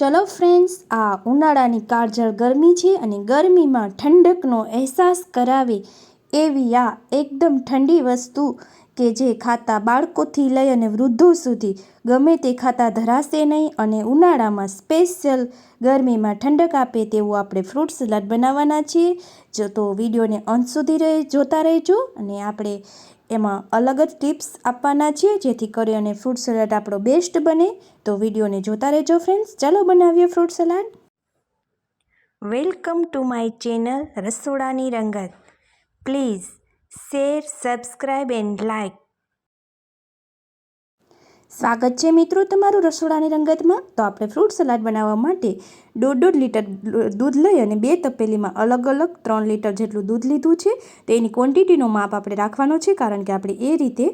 ચલો ફ્રેન્ડ્સ આ ઉનાળાની કાળજળ ગરમી છે અને ગરમીમાં ઠંડકનો અહેસાસ કરાવે એવી આ એકદમ ઠંડી વસ્તુ કે જે ખાતા બાળકોથી લઈ અને વૃદ્ધો સુધી ગમે તે ખાતા ધરાશે નહીં અને ઉનાળામાં સ્પેશિયલ ગરમીમાં ઠંડક આપે તેવું આપણે ફ્રૂટ સલાડ બનાવવાના છીએ. જો તો વિડીયોને અંત સુધી રહે, જોતા રહેજો અને આપણે એમાં અલગ જ ટિપ્સ આપવાના છીએ, જેથી કરી અને ફ્રૂટ સલાડ આપણો બેસ્ટ બને. તો વિડીયોને જોતા રહેજો ફ્રેન્ડ્સ ચાલો બનાવીએ fruit salad welcome to my channel રસોડાની રંગત please share subscribe and like સ્વાગત છે મિત્રો તમારું રસોડાની રંગતમાં. તો આપણે ફ્રૂટ સલાડ બનાવવા માટે દોઢ દોઢ લીટર દૂધ લઈ અને બે તપેલીમાં અલગ અલગ ત્રણ લીટર જેટલું દૂધ લીધું છે. તો એની ક્વોન્ટિટીનો માપ આપણે રાખવાનો છે, કારણ કે આપણે એ રીતે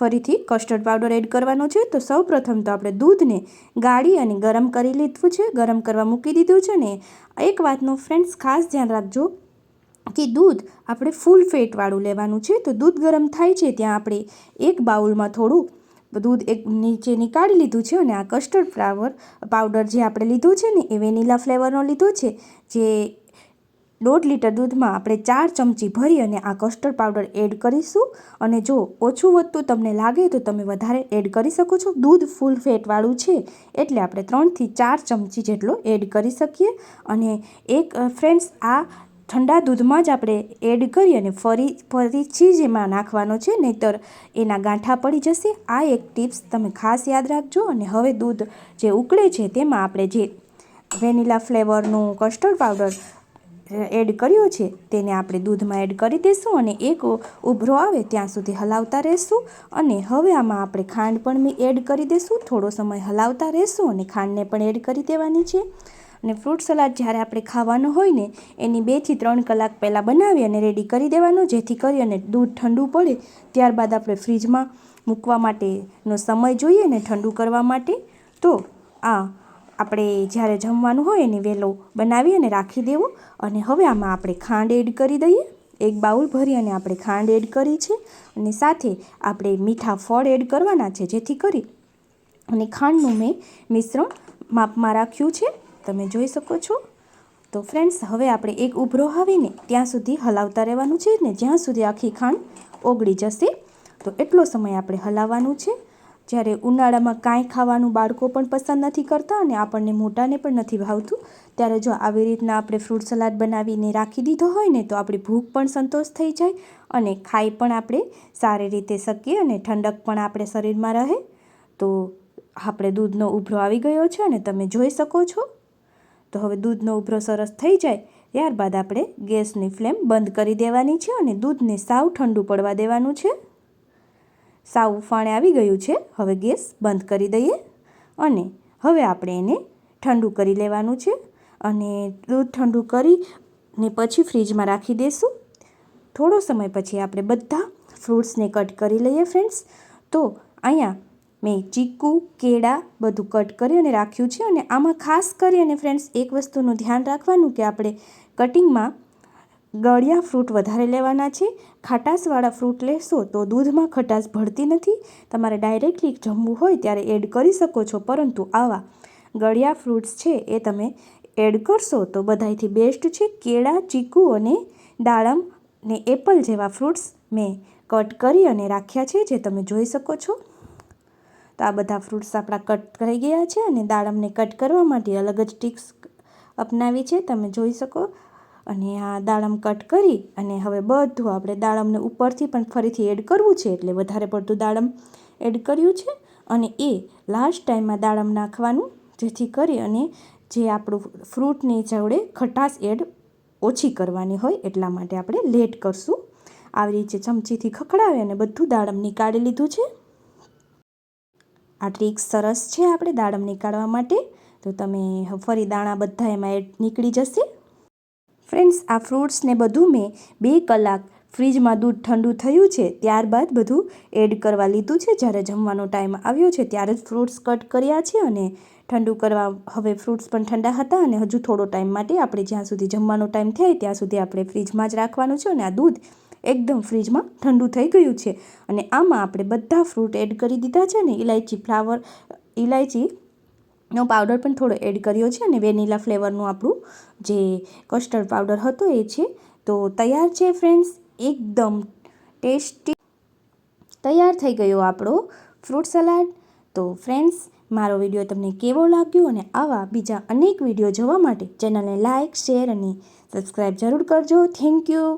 ફરીથી કસ્ટર્ડ પાવડર એડ કરવાનો છે. તો સૌ તો આપણે દૂધને ગાળી અને ગરમ કરી લીધું છે. ગરમ કરવા મૂકી દીધું છે ને એક વાતનું ફ્રેન્ડ્સ ખાસ ધ્યાન રાખજો કે દૂધ આપણે ફૂલ ફેટવાળું લેવાનું છે. તો દૂધ ગરમ થાય છે ત્યાં આપણે એક બાઉલમાં થોડું દૂધ એક નીચે નીકાળી લીધું છે અને આ કસ્ટર્ડ ફ્લાવર પાવડર જે આપણે લીધું છે ને એ વેનીલા ફ્લેવરનો લીધો છે, જે દોઢ લીટર દૂધમાં આપણે ચાર ચમચી ભરી અને આ કસ્ટર્ડ પાવડર એડ કરીશું. અને જો ઓછું વધતું તમને લાગે તો તમે વધારે એડ કરી શકો છો. દૂધ ફૂલ ફેટવાળું છે એટલે આપણે ત્રણથી ચાર ચમચી જેટલો એડ કરી શકીએ. અને એક ફ્રેન્ડ્સ આ ઠંડા દૂધમાં જ આપણે એડ કરી અને ફરી ફરીથી જ એમાં નાખવાનો છે, નહીંતર એના ગાંઠા પડી જશે. આ એક ટિપ્સ તમે ખાસ યાદ રાખજો અને હવે દૂધ જે ઉકળે છે તેમાં આપણે જે વેનીલા ફ્લેવરનું કસ્ટર્ડ પાવડર એડ કર્યો છે તેને આપણે દૂધમાં એડ કરી દઈશું અને એક ઉભરો આવે ત્યાં સુધી હલાવતા રહેશું. અને હવે આમાં આપણે ખાંડ પણ એડ કરી દઈશું થોડો સમય હલાવતા રહેશું અને ખાંડને પણ એડ કરી દેવાની છે. અને ફ્રૂટ સલાડ જ્યારે આપણે ખાવાનું હોય ને, એની બેથી ત્રણ કલાક પહેલાં બનાવી અને રેડી કરી દેવાનું, જેથી કરી અને દૂધ ઠંડુ પડે. ત્યારબાદ આપણે ફ્રીજમાં મૂકવા માટેનો સમય જોઈએ ને ઠંડુ કરવા માટે. તો આ આપણે જ્યારે જમવાનું હોય એની વહેલો બનાવી અને રાખી દેવો. અને હવે આમાં આપણે ખાંડ એડ કરી દઈએ. એક બાઉલ ભરી અને આપણે ખાંડ એડ કરી છે. અને સાથે આપણે મીઠા ફળ એડ કરવાના છે, જેથી કરી અને ખાંડનું મેં મિશ્રણ માપમાં રાખ્યું છે. તમે જોઈ શકો છો. તો ફ્રેન્ડ્સ હવે આપણે એક ઉભરો આવીને ત્યાં સુધી હલાવતા રહેવાનું છે ને જ્યાં સુધી આખી ખાંડ ઓગળી જશે. તો એટલો સમય આપણે હલાવવાનું છે. જ્યારે ઉનાળામાં કાંઈ ખાવાનું બાળકો પણ પસંદ નથી કરતા અને આપણને મોટાને પણ નથી ભાવતું, ત્યારે જો આવી રીતના આપણે ફ્રૂટ સલાડ બનાવીને રાખી દીધો હોય ને તો આપણી ભૂખ પણ સંતોષ થઈ જાય અને ખાઈ પણ આપણે સારી રીતે શકીએ અને ઠંડક પણ આપણે શરીરમાં રહે. તો આપણે દૂધનો ઉભરો આવી ગયો છે અને તમે જોઈ શકો છો. તો હવે દૂધનો ઉભરો સરસ થઈ જાય, ત્યારબાદ આપણે ગેસની ફ્લેમ બંધ કરી દેવાની છે અને દૂધને સાવ ઠંડુ પડવા દેવાનું છે. સાવ ઉફાણે આવી ગયું છે, હવે ગેસ બંધ કરી દઈએ અને હવે આપણે એને ઠંડુ કરી લેવાનું છે અને દૂધ ઠંડુ કરી ને પછી ફ્રીજમાં રાખી દઈશું થોડો સમય પછી આપણે બધા ફ્રૂટ્સને કટ કરી લઈએ ફ્રેન્ડ્સ. તો અહીંયા મેં ચીકુ, કેળા બધું કટ કરી અને રાખ્યું છે અને આમાં ખાસ કરી અને ફ્રેન્ડ્સ એક વસ્તુનું ધ્યાન રાખવાનું કે આપણે કટિંગમાં ગળ્યા ફ્રૂટ વધારે લેવાના છે. ખાટાશવાળા ફ્રૂટ લેશો તો દૂધમાં ખટાશ ભળતી નથી. તમારે ડાયરેક્ટલી જમવું હોય ત્યારે એડ કરી શકો છો. પરંતુ આવા ગળ્યા ફ્રૂટ્સ છે એ તમે એડ કરશો તો બધાથી બેસ્ટ છે. કેળા, ચીકુ અને દાડમ ને એપલ જેવા ફ્રૂટ્સ મેં કટ કરી અને રાખ્યા છે, જે તમે જોઈ શકો છો. તો આ બધા ફ્રૂટ્સ આપણા કટ થઈ ગયા છે અને દાડમને કટ કરવા માટે અલગ જ ટિક્સ અપનાવી છે, તમે જોઈ શકો. અને આ દાડમ કટ કરી અને હવે બધું આપણે દાડમને ઉપરથી પણ ફરીથી એડ કરવું છે, એટલે વધારે પડતું દાડમ એડ કર્યું છે. અને એ લાસ્ટ ટાઈમમાં દાડમ નાખવાનું, જેથી કરી અને જે આપણું ફ્રૂટની જોડે ખટાશ એડ ઓછી કરવાની હોય, એટલા માટે આપણે લેટ કરશું. આવી રીતે ચમચીથી ખખડાવી અને બધું દાડમ નીકાળી લીધું છે. આ ટ્રીક સરસ છે આપણે દાડમ નીકાળવા માટે. તો તમે ફરી દાણા બધા એમાં એડ નીકળી જશે. ફ્રેન્ડ્સ, આ ફ્રૂટ્સને બધું મેં બે કલાક ફ્રીજમાં દૂધ ઠંડુ થયું છે ત્યારબાદ બધું એડ કરવા લીધું છે. જ્યારે જમવાનો ટાઈમ આવ્યો છે ત્યારે જ ફ્રૂટ્સ કટ કર્યા છે અને ઠંડુ કરવા હવે ફ્રૂટ્સ પણ ઠંડા હતા અને હજુ થોડો ટાઈમ માટે આપણે જ્યાં સુધી જમવાનો ટાઈમ થાય ત્યાં સુધી આપણે ફ્રીજમાં જ રાખવાનું છે અને આ દૂધ એકદમ ફ્રીજમાં ઠંડુ થઈ ગયું છે. અને આમાં આપણે બધા ફ્રૂટ એડ કરી દીધા છે ને ઇલાયચી ફ્લાવર ઇલાયચી નો પાવડર પણ થોડો એડ કર્યો છે અને વેનીલા ફ્લેવરનું આપણું જે કસ્ટર્ડ પાવડર હતો એ છે. તો તૈયાર છે ફ્રેન્ડ્સ, એકદમ ટેસ્ટી. તૈયાર થઈ ગયો આપણો ફ્રૂટ સલાડ. તો ફ્રેન્ડ્સ, મારો વીડિયો તમને કેવો લાગ્યો અને આવા બીજા અનેક વીડિયો જોવા માટે ચેનલને લાઇક શેર અને સબસ્ક્રાઈબ જરૂર કરજો. Thank you.